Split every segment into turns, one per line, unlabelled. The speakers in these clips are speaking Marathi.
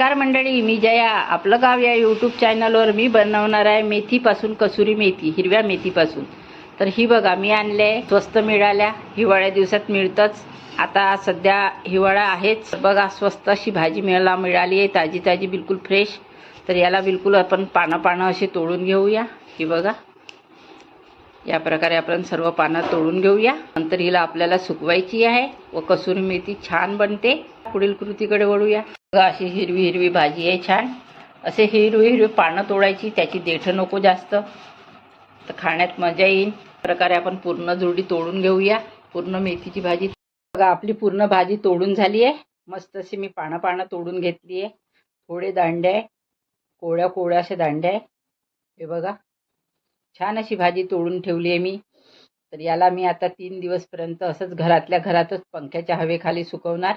नमस्कार मंडळी मी जया. आपलं गाव या यूट्यूब चॅनलवर मी बनवणार आहे मेथीपासून कसुरी मेथी हिरव्या मेथीपासून. तर ही बघा मी आणले स्वस्त मिळाल्या हिवाळ्या दिवसात मिळतंच. आता सध्या हिवाळा आहेच. बघा स्वस्त अशी भाजी मिळाला मिळाली आहे ताजी ताजी बिलकुल फ्रेश तर याला बिलकुल आपण पानं पानं अशी तोडून घेऊया. ही बघा. या प्रकारे आपण सर्व पानं तोडून घेऊया. नंतर हिला आपल्याला सुकवायची आहे व कसुरी मेथी छान बनते. पुढील कृतीकडे वळूया. बघा अशी हिरवी हिरवी भाजी आहे छान. असे हिरवी हिरवी पानं तोडायची त्याची देठं नको जास्त. तर खाण्यात मजा येईल. प्रकारे आपण पूर्ण जुडी तोडून घेऊया. पूर्ण मेथीची भाजी. बघा आपली पूर्ण भाजी तोडून झाली आहे. मस्त अशी मी पानं पानं तोडून घेतली आहे. थोडे दांडे आहे. कोळ्या कोळ्या असे दांडे आहे. हे बघा. छान अशी भाजी तोडून ठेवली आहे मी. तर याला मी आता तीन दिवसपर्यंत असंच घरातल्या घरातच पंख्याच्या हवेखाली सुकवणार.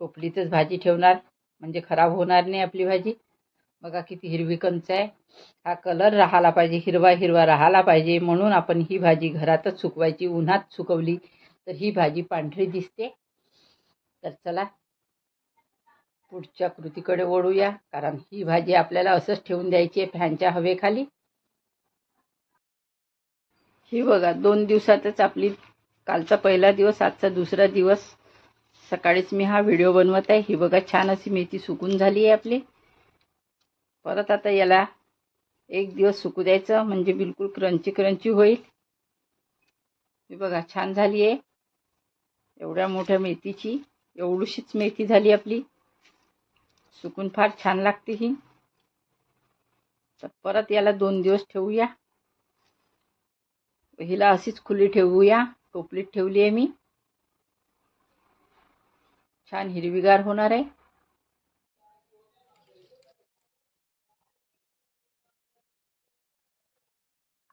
टोपलीतच भाजी ठेवणार. म्हणजे खराब होणार नाही आपली भाजी. बघा किती हिरवी कंच आहे. हा कलर राहायला पाहिजे हिरवा हिरवा राहायला पाहिजे. म्हणून आपण ही भाजी घरातच सुकवायची उन्हात सुकवली तर ही भाजी पांढरी दिसते. तर चला पुढच्या कृतीकडे वळूया कारण ही भाजी आपल्याला असंच ठेवून द्यायची आहे फॅनच्या हवेखाली. ही बघा दोन दिवसातच आपली कालचा पहिला दिवस आजचा दुसरा दिवस. सकाळीच मी हा व्हिडिओ बनवत आहे. ही बघा छान अशी मेथी सुकून झाली आहे आपली. परत आता याला एक दिवस सुकू द्यायचं म्हणजे बिलकुल क्रंची क्रंची होईल. ही बघा छान झाली आहे. एवढ्या मोठ्या मेथीची एवढीशीच मेथी झाली आपली. सुकून फार छान लागते ही. तर परत याला दोन दिवस ठेवूया. हिला अशीच खुली ठेवूया. टोपलीत ठेवली आहे मी. छान हिरवीगार होणार आहे.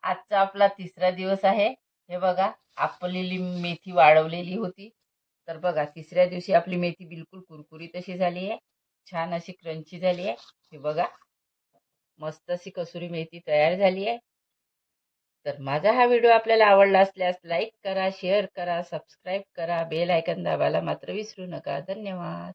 आजचा आपला तिसरा दिवस आहे. हे बघा आपलेली मेथी वाळवलेली होती. तर बघा तिसऱ्या दिवशी आपली मेथी बिलकुल कुरकुरीत अशी झाली आहे. छान अशी क्रंची झाली आहे. हे बघा मस्त अशी कसुरी मेथी तयार झाली आहे. तर माझा हा व्हिडिओ आपल्याला आवडला असल्यास लाईक करा शेअर करा सबस्क्राईब करा बेल आयकन दाबायला मात्र विसरू नका. धन्यवाद.